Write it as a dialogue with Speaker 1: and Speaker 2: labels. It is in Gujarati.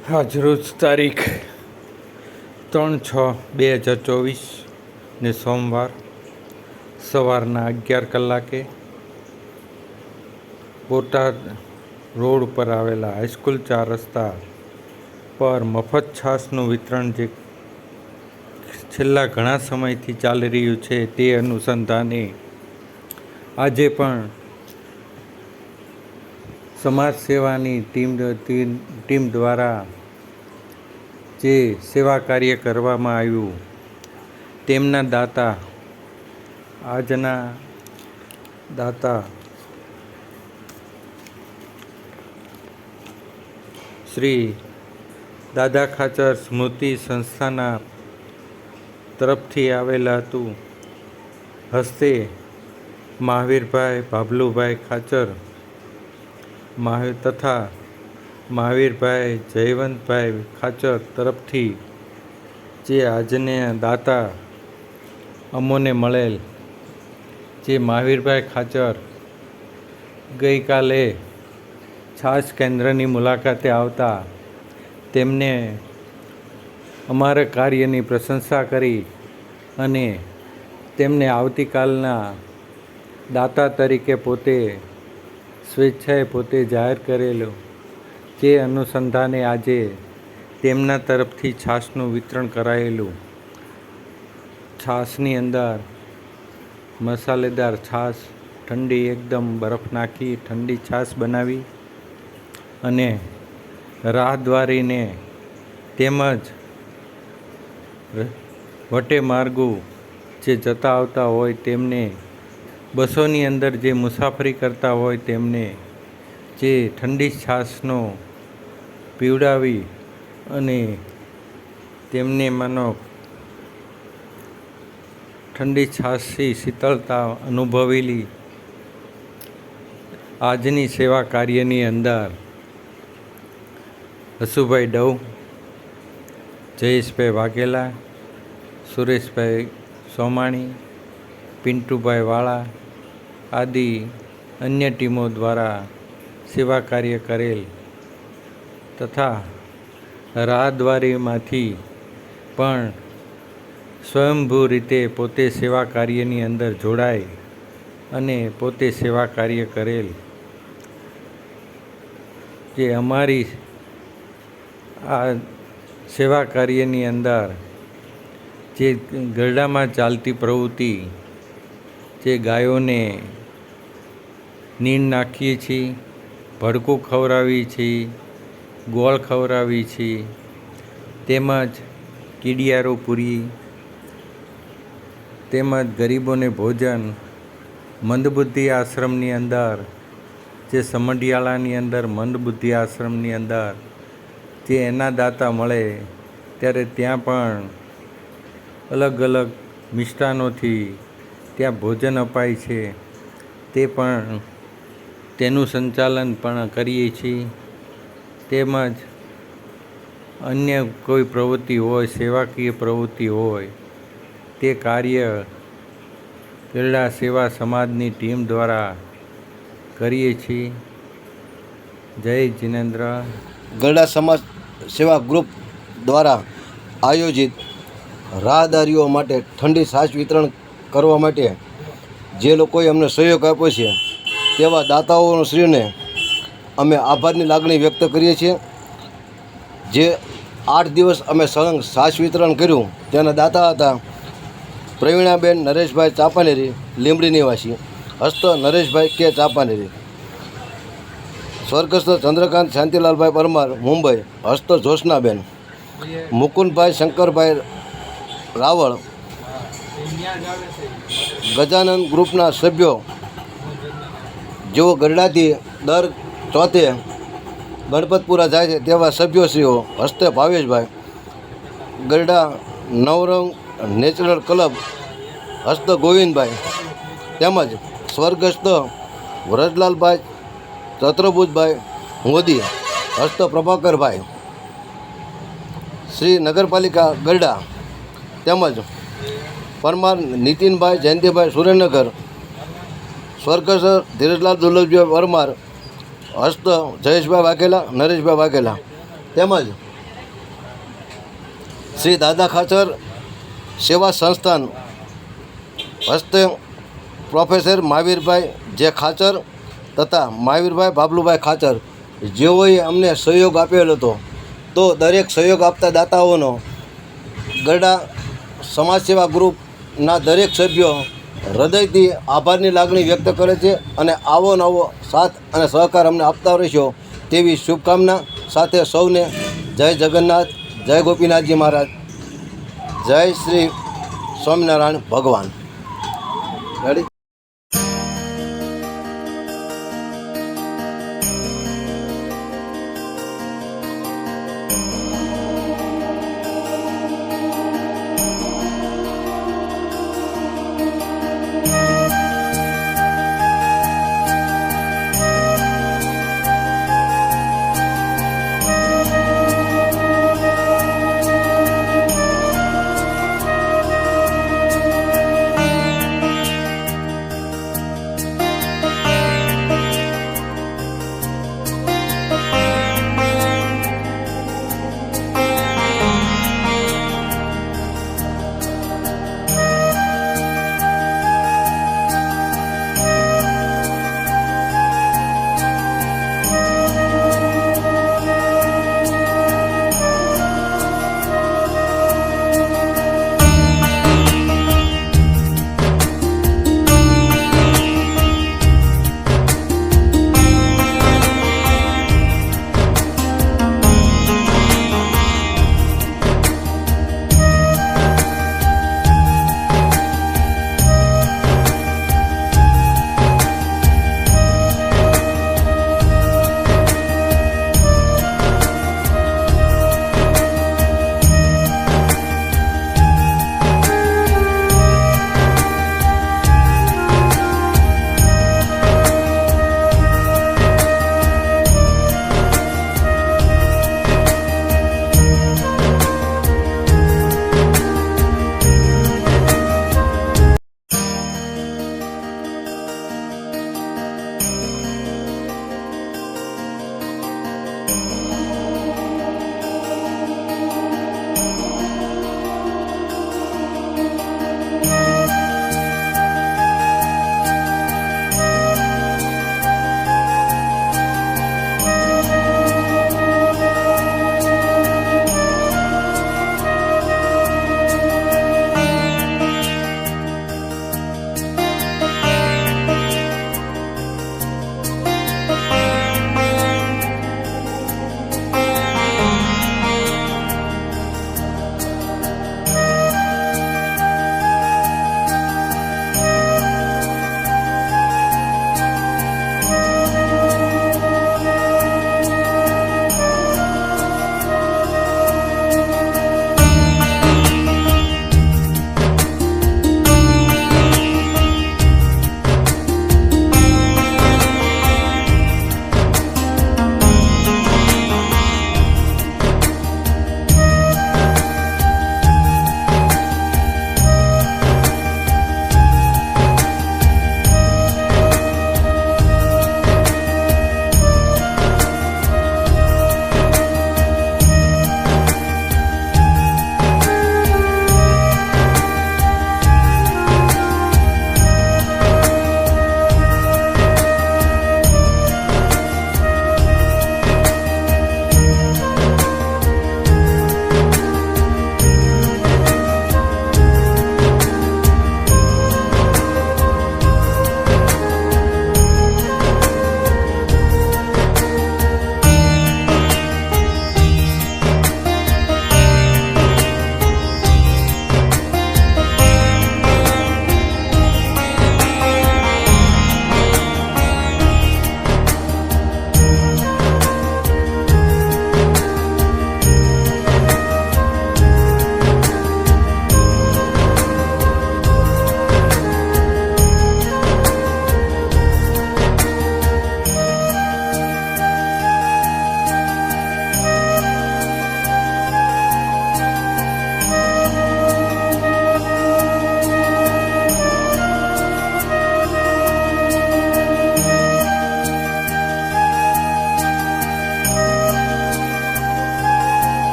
Speaker 1: આજરોજ તારીખ ત્રણ છ બે હજાર ચોવીસ ને સોમવાર સવારના અગિયાર કલાકે બોટાદ રોડ ઉપર આવેલા હાઈસ્કૂલ ચાર રસ્તા પર મફત છાશનું વિતરણ જે છેલ્લા ઘણા સમયથી ચાલી રહ્યું છે તે અનુસંધાને આજે પણ સમાજ સેવાની ટીમ ટીમ દ્વારા જે સેવા કાર્ય કરવામાં આવ્યું, તેમના દાતા, આજના દાતા શ્રી દાદા ખાચર સ્મૃતિ સંસ્થાના તરફથી આવેલા હતું. હસ્તે મહાવીરભાઈ, ભાભલુભાઈ ખાચર મહાવીર તથા મહાવીરભાઈ જયવંતભાઈ ખાચર તરફથી જે આજને દાતા અમોને મળેલ, જે મહાવીરભાઈ ખાચર ગઈકાલે છાસ કેન્દ્રની મુલાકાતે આવતા તેમને અમારા કાર્યની પ્રશંસા કરી અને તેમને આવતીકાલના દાતા તરીકે પોતે સ્વેચ્છાએ પોતે જાહેર કરેલો જે અનુસંધાને આજે તેમના તરફથી છાશનું વિતરણ કરાયેલું. છાશની અંદર મસાલેદાર છાશ, ઠંડી એકદમ બરફ નાખી ઠંડી છાશ બનાવી અને રાહદ્વારીને તેમજ વટે માર્ગો જે જતા આવતા હોય તેમને બસોની અંદર જે મુસાફરી કરતા હોય તેમને જે ઠંડી છાશનો પીવડાવી અને તેમને માનો ઠંડી છાશથી શીતળતા અનુભવેલી આજની સેવા કાર્યની અંદર હસુભાઈ ડવ, જયેશભાઈ વાઘેલા, સુરેશભાઈ સોમાણી પિન્ટુભાઈ વાળા આદિ અન્ય ટીમો દ્વારા સેવા કાર્ય કરેલ તથા રાહદ્વારીમાંથી પણ સ્વયંભૂ રીતે પોતે સેવા કાર્યની અંદર જોડાય અને પોતે સેવા કાર્ય કરેલ. જે અમારી આ સેવા કાર્યની અંદર જે ગરડામાં ચાલતી પ્રવૃત્તિ જે ગાયોને નીણ નાખીએ છીએ, ભડકું ખવડાવીએ છીએ, ગોળ ખવડાવીએ છીએ, તેમજ કીડિયારો પૂરી, તેમજ ગરીબોને ભોજન, મંદબુદ્ધિ આશ્રમની અંદર, જે સમઢિયાળાની અંદર મંદબુદ્ધિ આશ્રમની અંદર જે એના દાતા મળે, ત્યારે ત્યાં પણ અલગ અલગ મિષ્ટાનોથી ત્યાં ભોજન અપાય છે. તે પણ તેનું સંચાલન પણ કરીએ છીએ. તેમજ અન્ય કોઈ પ્રવૃત્તિ હોય, સેવાકીય પ્રવૃત્તિ હોય, તે કાર્ય ક્રીડા સેવા સમાજની ટીમ દ્વારા કરીએ છીએ. જય જિનેન્દ્ર.
Speaker 2: ગરડા સમાજ સેવા ગ્રુપ દ્વારા આયોજિત રાહદારીઓ માટે ઠંડી સાસ વિતરણ કરવા માટે જે લોકોએ અમને સહયોગ આપ્યો છે, તેવા દાતાઓનો શ્રીને અમે આભારની લાગણી વ્યક્ત કરીએ છીએ. જે આઠ દિવસ અમે સળંગ સાસ વિતરણ કર્યું તેના દાતા હતા પ્રવીણાબેન, નરેશભાઈ ચાપાનેરી, લીંબડી નિવાસી, હસ્ત નરેશભાઈ કે ચાપાનેરી, સ્વર્ગસ્થ ચંદ્રકાંત શાંતિલાલભાઈ પરમાર, મુંબઈ, હસ્ત જોશનાબેન મુકુંદભાઈ શંકરભાઈ રાવળ ગજાનંદ ગ્રુપના સભ્યો જેઓ ગરડાથી દર ચોથે ગણપતપુરા જાય છે તેવા સભ્યોશ્રીઓ હસ્તે ભાવેશભાઈ ગરડા નવરંગ નેચરલ ક્લબ હસ્ત ગોવિંદભાઈ તેમજ સ્વર્ગસ્થ વ્રજલાલભાઈ ચત્રભુજભાઈ મોદી, હસ્ત પ્રભાકરભાઈ, શ્રી નગરપાલિકા ગરડા તેમજ પરમાર, નીતિનભાઈ, જયંતિભાઈ, સુરેન્દ્રનગર, સ્વર્ગસ્થ ધીરજલાલ દુર્લભભાઈ પરમાર, હસ્ત જયેશભાઈ વાઘેલા, નરેશભાઈ વાઘેલા. તેમજ શ્રી દાદા ખાચર સેવા સંસ્થાન હસ્તે પ્રોફેસર મહાવીરભાઈ જે ખાચર તથા મહાવીરભાઈ બાબલુભાઈ ખાચર, જેઓએ અમને સહયોગ આપેલો હતો. તો દરેક સહયોગ આપતા દાતાઓનો ગરડા સમાજ સેવા ગ્રુપના દરેક સભ્યો હૃદયથી આભારની લાગણી વ્યક્ત કરે છે અને આવો નવો સાથ અને સહકાર અમને આપતા રહેશો તેવી શુભકામના સાથે સૌને જય જગન્નાથ, જય ગોપીનાથજી મહારાજ. જય શ્રી સ્વામિનારાયણ ભગવાન. રેડી